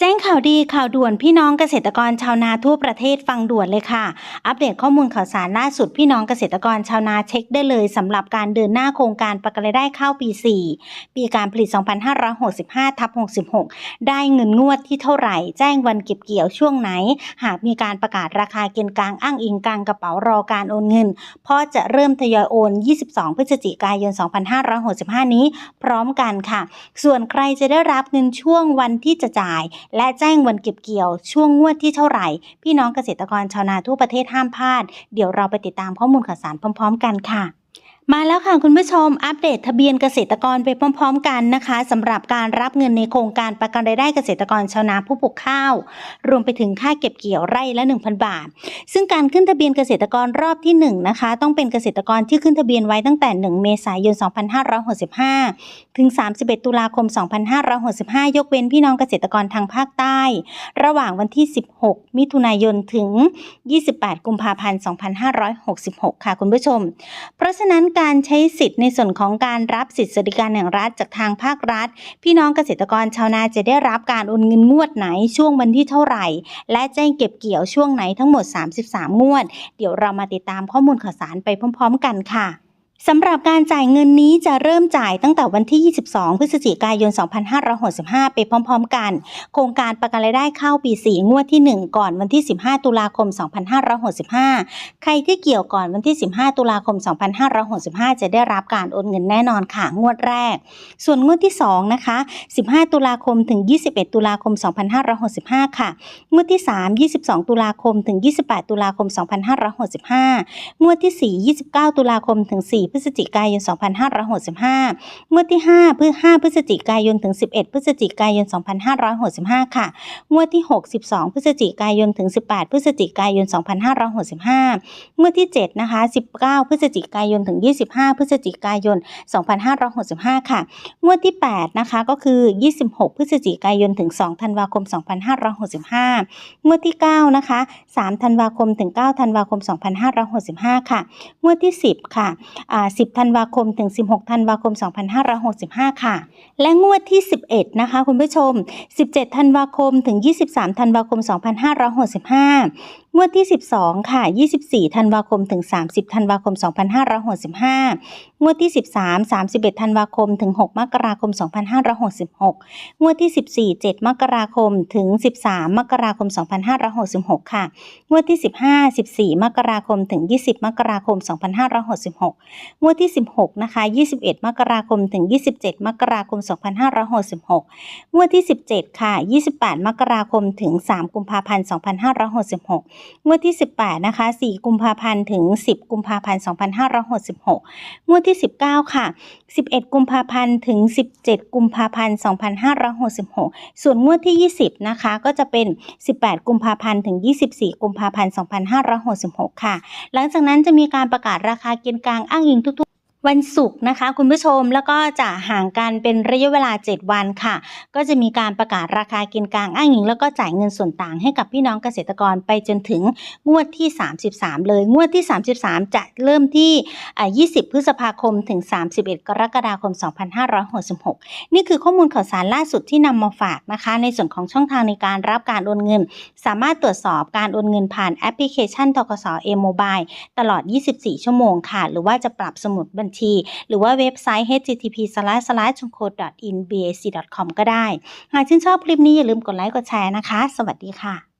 แจ้งข่าวดีข่าวด่วนพี่น้องเกษตรกรชาวนาทั่วประเทศฟังด่วนเลยค่ะ อัปเดตข้อมูลข่าวสารล่าสุดพี่น้องเกษตรกรชาวนาเช็คได้เลยสำหรับการเดินหน้าโครงการประกันรายได้ข้าวปี 4 ปีการผลิต 2565ทับ66 ได้เงินงวดที่เท่าไหร่ แจ้งวันเก็บเกี่ยวช่วงไหน หากมีการประกาศราคาเกณฑ์กลางอ้างอิงกลางกระเป๋ารอการโอนเงินพราะจะเริ่มทยอยโอน 22 พฤศจิกายน 2565 นี้ พร้อมกันค่ะ ส่วนใครจะได้รับเงินช่วงวันที่จะจ่ายและแจ้งวันเก็บเกี่ยวช่วงงวดที่เท่าไหร่ พี่น้องเกษตรกรชาวนาทั่วประเทศห้ามพลาด เดี๋ยวเราไปติดตามข้อมูลข่าวสารพร้อม ๆ กันค่ะ มาแล้วค่ะคุณผู้ชมอัปเดตทะเบียนเกษตรกรไปพร้อมๆกันนะคะสำหรับการรับเงินในโครงการประกันรายได้เกษตรกรชาวนาผู้ปลูกข้าว รวมไปถึงค่าเก็บเกี่ยวไร่ละ 1,000 บาท ซึ่งการขึ้นทะเบียนเกษตรกรรอบที่1นะคะต้องเป็นเกษตรกรที่ขึ้นทะเบียนไว้ตั้งแต่ 1 เมษายน 2565 ถึง 31 ตุลาคม 2565 ยกเว้นพี่น้องเกษตรกรทางภาคใต้ ระหว่างวันที่ 16 มิถุนายนถึง 28 กุมภาพันธ์ 2566 ค่ะคุณผู้ชม เพราะฉะนั้นการใช้สิทธิ์ในส่วนของการรับสิทธิสวัสดิการแห่งรัฐจากทางภาครัฐ พี่น้องเกษตรกรชาวนาจะได้รับการโอนเงินงวดไหนช่วงวันที่เท่าไหร่ และแจ้งเก็บเกี่ยวช่วงไหนทั้งหมด 33 งวด เดี๋ยวเรามาติดตามข้อมูลข่าวสารไปพร้อม ๆ กันค่ะ สำหรับการจ่ายเงินนี้จะเริ่มจ่ายตั้งแต่วันที่ 22 พฤศจิกายน 2565 ไปพร้อมๆกัน โครงการประกันรายได้เข้าปี 4 งวดที่ 1 ก่อนวันที่ 15 ตุลาคม 2565 ใครที่เกี่ยวก่อนวันที่ 15 ตุลาคม 2565 จะได้รับการโอนเงินแน่นอนค่ะ งวดแรก ส่วนงวดที่ 2 นะคะ 15 ตุลาคมถึง 21 ตุลาคม 2565 ค่ะ งวดที่ 3 22 ตุลาคมถึง 28 ตุลาคม 2565 งวดที่ 4 29 ตุลาคมถึง 4 4 พฤศจิกายน 2565 งวดที่ 5 พฤ5พฤศจิกายนถึง 11 พฤศจิกายน 2565 ค่ะ งวดที่ 6 12 พฤศจิกายนถึง 18 พฤศจิกายน 2565 งวดที่ 7 นะคะ 19 พฤศจิกายนถึง 25 พฤศจิกายน 2565 ค่ะ งวดที่ 8 นะคะ ก็คือ 26 พฤศจิกายนถึง 2 ธันวาคม 2565 งวดที่ 9 นะคะ 3 ธันวาคมถึง 9 ธันวาคม 2565 ค่ะ งวดที่ 10 ค่ะ10 ธันวาคม ถึง 16 ธันวาคม 2565 ค่ะ และงวดที่ 11 นะคะ คุณผู้ชม 17 ธันวาคม ถึง 23 ธันวาคม 2565 งวดที่ 12 ค่ะ 24 ธันวาคม ถึง 30 ธันวาคม 2565 งวดที่ 13 31 ธันวาคม ถึง 6 มกราคม 2566 งวดที่ 14 7 มกราคม ถึง 13 มกราคม 2566 ค่ะ งวดที่ 15 14 มกราคม ถึง 20 มกราคม 2566 งวดที่ 16 นะคะ 21 มกราคม ถึง 27 มกราคม 2566 งวดที่ 17 ค่ะ 28 มกราคม ถึง 3 กุมภาพันธ์ 2566งวดที่ 18 นะคะ 4 กุมภาพันธ์ถึง 10 กุมภาพันธ์ 2566 งวดที่ 19 ค่ะ 11 กุมภาพันธ์ถึง 17 กุมภาพันธ์ 2566 ส่วนงวดที่ 20 นะคะ ก็จะเป็น 18 กุมภาพันธ์ถึง 24 กุมภาพันธ์ 2566 ค่ะ หลังจากนั้นจะมีการประกาศราคาเกณฑ์กลางอ้างอิงทุก วันศุกร์นะคะ คุณผู้ชมแล้วก็จะห่างกันเป็นระยะเวลา 7 วันค่ะ ก็จะมีการประกาศราคากณฑ์กลางอ้างอิง แล้วก็จ่ายเงินส่วนต่างให้กับพี่น้องเกษตรกรไปจนถึงงวดที่ 33 เลย งวดที่ 33 จะเริ่มที่อ่า20 พฤษภาคมถึง 31 กรกฎาคม 2566 นี่คือข้อมูลข่าวสารล่าสุดที่นำมาฝากนะคะ ในส่วนของช่องทางในการรับการโอนเงิน สามารถตรวจสอบการโอนเงินผ่านแอปพลิเคชันทกสเอโมบายตลอด 24 ชั่วโมงค่ะ หรือว่าจะปรับสมุดบัญ t หรือว่าเว็บไซต์ http c h o n c o d in b a c com ก็ได้ หากชื่นชอบคลิปนี้อย่าลืมกดไลค์กดแชร์นะคะ สวัสดีค่ะ